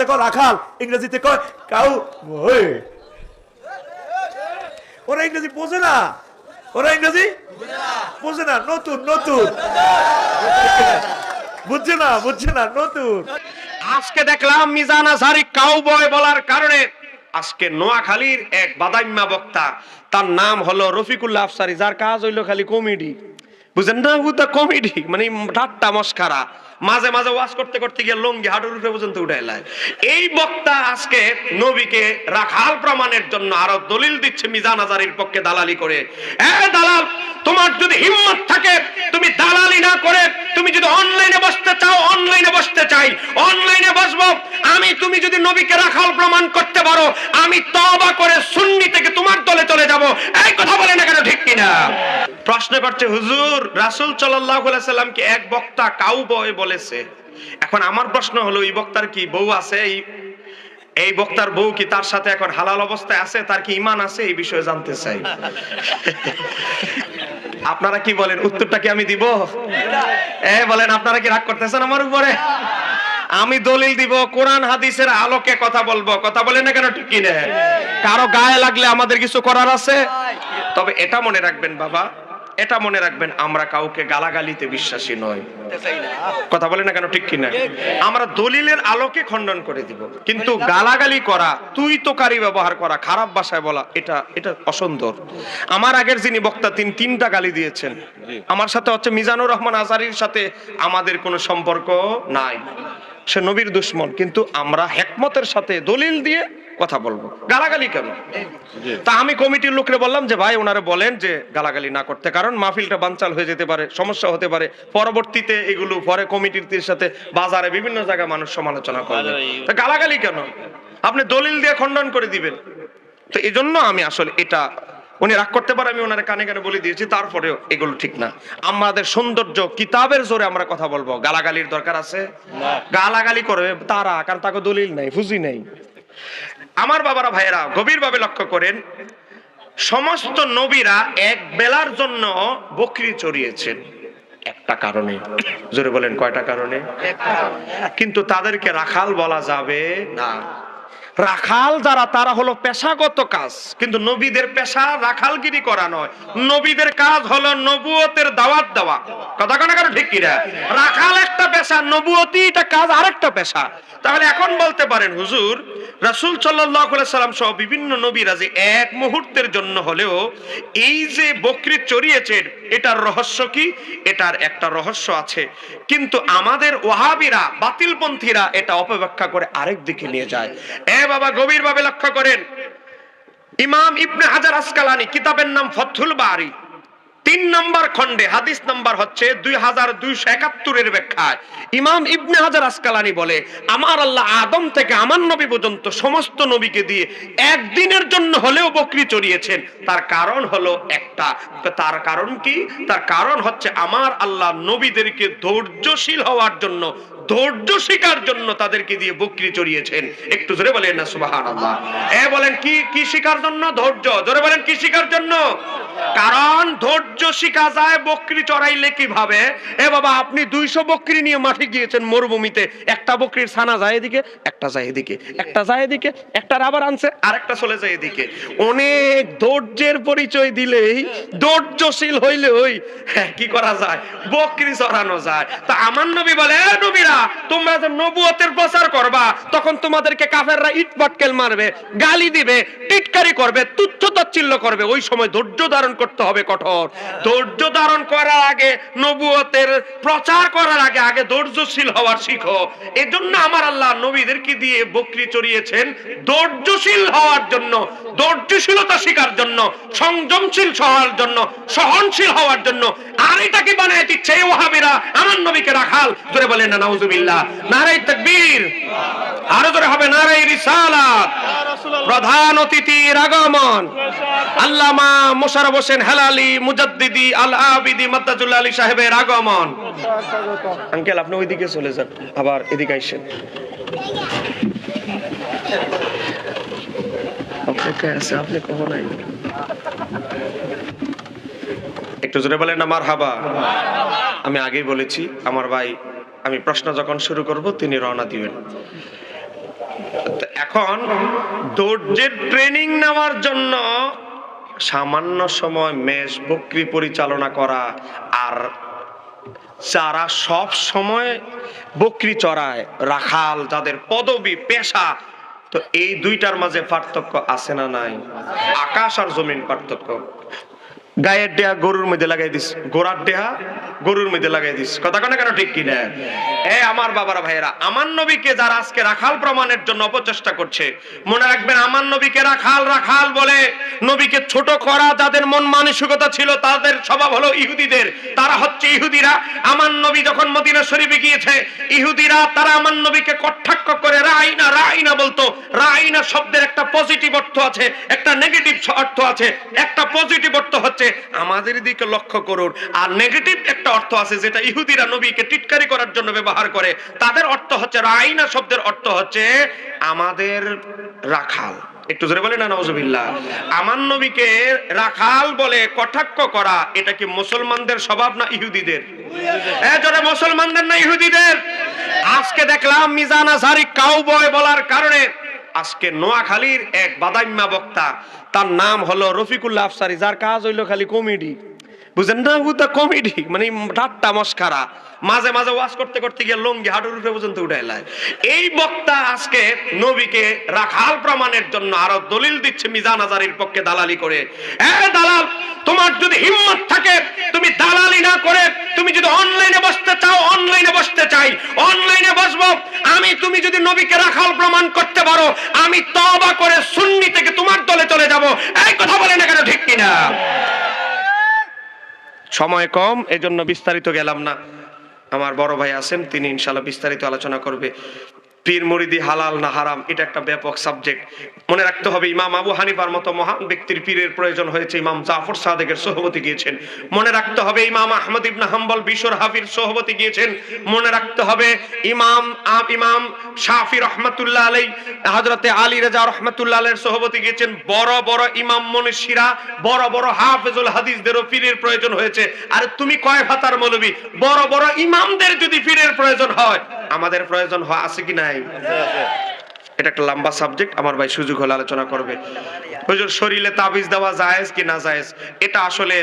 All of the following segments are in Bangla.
বাংলাতে কয় রাখাল ইংরেজিতে কয়, কাউ ওরা ইংরেজি বোঝে না। ওরা ইংরেজি বোঝে না। নতুন নতুন। বুঝছে না বুঝছে না, নতুন। আজকে দেখলাম মিজান আজহারি কাউবয় বলার কারণে আজকে নোয়াখালীর এক বাদাইম্মা বক্তা। তার নাম হলো রফিকুল্লাহ আফসারি, যার কাজ হইল খালি কমেডি বুঝেন না কমেডি মানে ঠাট্টা, মস্কারা। মাঝে মাঝে ওয়াজ করতে করতে গিয়ে লঙ্গি হাঁটুর উপরে পর্যন্ত উঠে এলায় এই বক্তা আজকে নবীকে রাখাল প্রমাণের জন্য আরও দলিল দিচ্ছে মিজান আজারির পক্ষে দালালি করে। এ দালাল, তোমার যদি হিম্মত থাকে, তুমি দালালি না করে, তুমি যদি অনলাইনে বসতে চাও, অনলাইনে বসতে চাই। অনলাইনে বসবো। আমি, তুমি যদি নবীকে রাখাল প্রমাণ করতে পারো, আমি তবা করে সুন্নি থেকে তোমার দলে চলে যাব। এই কথা বলে না কেন, ঠিক কিনা? প্রশ্ন করছে হুজুর, রাসূল সাল্লামকে এক বক্তা কাউ বয় বলেছে। এখন আমার প্রশ্ন হলো, এই বক্তার কি বউ আছে? এই বক্তার বউ কি তার সাথে এখন হালাল অবস্থায় আছে? তার কি ইমান আছে? এই বিষয়ে জানতে চাই। আপনারা কি বলেন? উত্তরটা কি আমি দিব? এ, বলেন, আপনারা কি রাগ করতেছেন আমার উপরে? আমি দলিল দিব, কোরআন হাদিসের আলোকে কথা বলব। কথা বলেন না কেন, ঠিক কি না কারও গায়ে লাগলে আমাদের কিছু করার আছে? তবে এটা মনে রাখবেন, বাবা এটা মনে রাখবেন আমরা কাউকে গালাগালিতে বিশ্বাসী নয় কথা বলে না কেন ঠিক কিনা? আমরা দলিলের আলোকে খণ্ডন করে দিব। কিন্তু গালাগালি করা তুই তোকারি ব্যবহার করা খারাপ ভাষায় বলা এটা এটা অসুন্দর। আমার আগের যিনি বক্তা তিনি তিনটা গালি দিয়েছেন। আমার সাথে হচ্ছে মিজানুর রহমান আজারির সাথে আমাদের কোনো সম্পর্ক নাই। সে নবীর দুশ্মন কিন্তু আমরা হেকমতের সাথে দলিল দিয়ে কথা বলব। গালাগালি কেন? তা আমি কমিটির লোকরে বললাম যে ভাই ওনারে বলেন যে গালাগালি না করতে কারণ মাহফিলটা বানচাল হয়ে যেতে পারে সমস্যা হতে পারে। পরবর্তীতে এগুলো পরে কমিটির সাথে বাজারে বিভিন্ন জায়গায় মানুষ সমালোচনা করবে। তা গালাগালি কেন? আপনি দলিল দিয়ে খণ্ডন করে দিবেন। তো এই জন্য আমি আসলে এটা উনি রাগ করতে পারে আমি ওনার কানে কানে বলে দিয়েছি তারপরেও এগুলো ঠিক না। আমাদের সৌন্দর্য কিতাবের জোরে আমরা কথা বলব। গালাগালির দরকার আছে? গালাগালি করবে তারা কারণ তাকে দলিল নাই ফুজি নাই। আমার বাবারা ভাইয়েরা গভীরভাবে লক্ষ্য করেন সমস্ত নবীরা এক বেলার জন্য বকরি চড়িয়েছেন। একটা কারণে। জোরে বলেন কয়টা কারণে? কিন্তু তাদেরকে রাখাল বলা যাবে না। রাখাল যারা তারা হলো পেশাগত কাজ। কিন্তু নবীদের পেশা রাখালগিরি করা নয়। নবীদের কাজ হলো নবুয়তের দাওয়াত দেওয়া। কথা কোনো কারও ঠিক কিনা? রাখাল একটা পেশা নবুয়তি এটা কাজ আরেকটা পেশা। তাহলে এখন বলতে পারেন, হুজুর, রাসূল সাল্লাম সহ বিভিন্ন নবীরা যে এক মুহূর্তের জন্য হলেও এই যে বকরি চড়িয়েছেন, এটার রহস্য কি? এটার একটা রহস্য আছে। কিন্তু আমাদের ওয়াহাবিরা বাতিলপন্থীরা এটা অপব্যাখ্যা করে আরেক দিকে নিয়ে যায়। বাবা গভীরভাবে লক্ষ্য করেন। ইমাম ইবনে হাজার আসকালানি, কিতাবের নাম ফথুল বারি। তিন নম্বর খণ্ডে, হাদিস নাম্বার হচ্ছে দুই হাজার দুইশো একাত্তরের ব্যাখ্যায়। ইমাম ইবনে হাজার আসকালানি বলে, আমার আল্লাহ আদম থেকে আমার নবী পর্যন্ত সমস্ত নবীকে দিয়ে একদিনের জন্য হলেও বকরি চড়িয়েছেন। তার কারণ হলো একটা। তার কারণ কি? তার কারণ হচ্ছে আমার আল্লাহ নবীদেরকে ধৈর্যশীল হওয়ার জন্য ধৈর্য শিকার জন্য তাদেরকে দিয়ে বকরি চড়িয়েছেন। একটু জোরে বলেন না সুবাহান আল্লাহ এ বলেন কি কি শিকার জন্য? ধৈর্য। জোরে বলেন কি শিকার জন্য? কারণ ধৈর্য শিখা যায় বকরি চড়াইলে কীভাবে? এ বাবা আপনি দুইশো বকরি নিয়ে মাঠে গিয়েছেন মরুভূমিতে। একটা বকরির ছানা যায় এদিকে একটা যায় এদিকে একটা যায় এদিকে একটা আবার আনছে আরেকটা চলে যায় এদিকে। অনেক ধৈর্যের পরিচয় দিলেই ধৈর্যশীল হইলে ওই হ্যাঁ, কি করা যায়? বকরি চড়ানো যায়। তা আমার নবী বলে "এ নবীরা তোমরা যে নবুয়তের প্রচার করবা, তখন তোমাদেরকে কাফেররা ইট পটকেল মারবে, গালি দিবে, টিটকারি করবে, তুচ্ছ তাচ্ছিল্য করবে, ওই সময় ধৈর্য ধারণ করতে হবে কঠোর। ধৈর্য ধারণ করার আগে, নবুয়তের প্রচার করার আগে আগে ধৈর্যশীল হওয়ার শিখো। এজন্য আমার আল্লাহ নবীদেরকে দিয়ে বকরি চড়িয়েছেন, ধৈর্যশীল হওয়ার জন্য, ধৈর্যশীলতা শিকার জন্য, সংযমশীল হওয়ার জন্য, সহনশীল হওয়ার জন্য। আর এটা কি বানায় দিচ্ছে ওহাবিরা, আমার নবীকে রাখাল। ধরে বলেন না, নাউজুবিল্লাহ। নারাই তাকবীর। আরও ধরে হবে নারাই রিসালাত। প্রধান অতিথির আগমন। আল্লামা মোশাররফ হোসেন হেলালি, মুজাদ্দিদি আল আবিদি মাদ্দাজুল্লাহ আলী সাহেবের আগমন। আঙ্কেল, আপনি ওইদিকে চলে যান, আবার এদিকে আইবেন একটু জোরে বলেন না হাবা আমি আগেই বলেছি, আমার ভাই, আমি প্রশ্ন যখন শুরু করব, তিনি রওনা দিবেন। এখন ধৈর্যের ট্রেনিং নেওয়ার জন্য সামান্য সময় মেষ বকরি পরিচালনা করা আর যারা সব সময় বকরি চড়ায়, রাখাল, যাদের পদবি, পেশা, তো এই দুইটার মাঝে পার্থক্য আছে না নাই? আকাশ আর জমিন পার্থক্য। গায়ের দেহা গরুর মধ্যে লাগাই দিস গোড়ার দেহা গরুর মধ্যে লাগাই দিস। কথা কেন কেন ঠিক কিনা? এ আমার বাবারা ভাইয়েরা, আমার নবীকে যারা আজকে রাখাল প্রমাণের জন্য অপচেষ্টা করছে, মনে রাখবেন আমার নবীকে রাখাল রাখাল বলে নবীকে ছোট করা যাদের মন মানসিকতা ছিল, তাদের স্বভাব হলো ইহুদিদের, তারা হচ্ছে ইহুদিরা। আমার নবী যখন মদিনা শরীফে গিয়েছে, ইহুদিরা তারা আমার নবীকে কটাক্ষ করে, রাইনা রাইনা বলতো। রাইনা শব্দের পজিটিভ অর্থ আছে, একটা নেগেটিভ অর্থ আছে, একটা পজিটিভ অর্থ হচ্ছে আমাদের দিকে লক্ষ্য করুন। আর নেগেটিভ একটা অর্থ আছে যেটা ইহুদিরা নবীকে টিটকারি করার জন্য ব্যবহার করে। তাদের অর্থ হচ্ছে, রাইনা শব্দের অর্থ হচ্ছে আমাদের রাখাল। একটু জোরে বলে না নওজুবিল্লাহ আমার নবীকে রাখাল বলে কটাক্ষ করা, এটা কি মুসলমানদের স্বভাব না ইহুদিদের? জোরে, মুসলমানদের না ইহুদিদের? আজকে দেখলাম মিজান আজহারি কাউবয় বলার কারণে আজকে নোয়াখালীর এক বাদাইম্মা বক্তা। তার নাম হলো রফিকুল্লাহ আফসারি, যার কাজ হইল খালি কমেডি। বুঝেন না কমেডি মানে ঠাট্টা, মস্কারা। মাঝে মাঝে ওয়াজ করতে করতে গিয়ে লঙ্গি হাঁটুর পর্যন্ত উঠে এই বক্তা আজকে নবীকে রাখাল প্রমাণের জন্য আরও দলিল দিচ্ছে মিজান আজারির পক্ষে দালালি করে। দালাল, তোমার যদি হিম্মত থাকে, তুমি দালালি না করে, তুমি যদি অনলাইনে বসতে চাও, অনলাইনে বসতে চাই। অনলাইনে বসবো। আমি, তুমি যদি নবীকে রাখাল প্রমাণ করতে পারো, আমি তবা করে সুন্নি থেকে তোমার দলে চলে যাব। এই কথা বলে না কেন, ঠিক কিনা? সময় কম, এজন্য বিস্তারিত গেলাম না। আমার বড় ভাই আছেন, তিনি ইনশাল্লাহ বিস্তারিত আলোচনা করবে। পীর মুরিদি হালাল না হারাম, এটা একটা ব্যাপক সাবজেক্ট মনে রাখতে হবে, ইমাম আবু হানিফার মতো মহান ব্যক্তির পীরের প্রয়োজন হয়েছে, ইমাম জাফর সাদেকের সহবতি গিয়েছেন। মনে রাখতে হবে, ইমাম আহমদ ইবনে হাম্বল বিশর হাফির সহবতি গিয়েছেন। মনে রাখতে হবে, ইমাম আ- ইমাম শাফি রহমাতুল্লাহ আলাই হযরতে আলী রাজা রহমাতুল্লাহ আলাইহির সহবতি গিয়েছেন। বড় বড় ইমাম মনীষীরা, বড় বড় হাফেজুল হাদিসদেরও পীরের প্রয়োজন হয়েছে। আর তুমি কয় ভাতার মৌলবী? বড় বড় ইমামদের যদি পীরের প্রয়োজন হয় আমাদের প্রয়োজন হওয়া আছে কি নাই? এটা একটা লম্বা সাবজেক্ট আমার ভাই সুযোগ হলে আলোচনা করবে। হুজুর, শরীরে তাবিজ দেওয়া জায়েজ কি না জায়েজ? এটা আসলে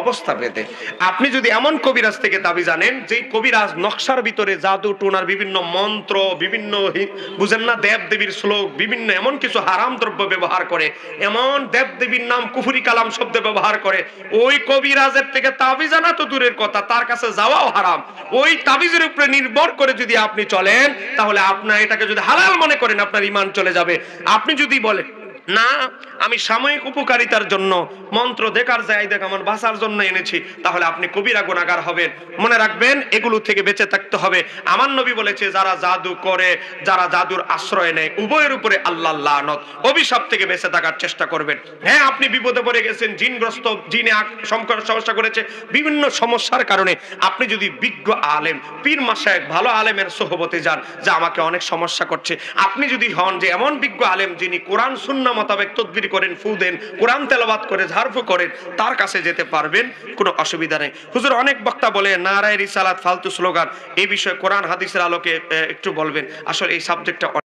অবস্থা ভেদে। আপনি যদি এমন কবিরাজ থেকে দাবি জানেন যে কবিরাজ নকশার ভিতরে জাদু, টোনার বিভিন্ন মন্ত্র, বিভিন্ন বুঝেন না দেব দেবীর শ্লোক, বিভিন্ন এমন কিছু হারাম দ্রব্য ব্যবহার করে, এমন দেব দেবীর নাম কুফুরি কালাম শব্দ ব্যবহার করে, ওই কবিরাজের থেকে তাবিজ আনা তো দূরের কথা, তার কাছে যাওয়াও হারাম। ওই তাবিজের উপরে নির্ভর করে যদি আপনি চলেন, তাহলে আপনার এটাকে যদি হালাল মনে করেন, আপনার ইমান চলে যাবে। আপনি যদি বলেন, না আমি সাময়িক উপকারিতার জন্য মন্ত্র দেখার যাই দেখ, আমার বাঁচার জন্য এনেছি, তাহলে আপনি কবিরা গুণাগার হবেন। মনে রাখবেন, এগুলো থেকে বেঁচে থাকতে হবে। আমার নবী বলেছে, যারা জাদু করে, যারা জাদুর আশ্রয় নেয়, উভয়ের উপরে আল্লাহ লানত। অভিশাপ থেকে বেঁচে থাকার চেষ্টা করবেন। হ্যাঁ আপনি বিপদে পড়ে গেছেন, জিনগ্রস্ত, জিনে সমস্যা করেছে, বিভিন্ন সমস্যার কারণে আপনি যদি বিজ্ঞ আলেম, পীর মাসায় ভালো আলেমের সোহবতে যান, যা আমাকে অনেক সমস্যা করছে। আপনি যদি হন যে এমন বিজ্ঞ আলেম যিনি কোরআন শূন্য মোতাবেক তদবির করেন, ফু দেন, কোরআন তেলাবাত করে ঝাড়ফু করেন, তার কাছে যেতে পারবেন, কোনো অসুবিধা নেই। হুজুর, অনেক বক্তা বলে, নারায় রিসালাত ফালতু স্লোগান, এই বিষয়ে কোরআন, হাদিসের আলোকে একটু বলবেন। আসলে এই সাবজেক্টটা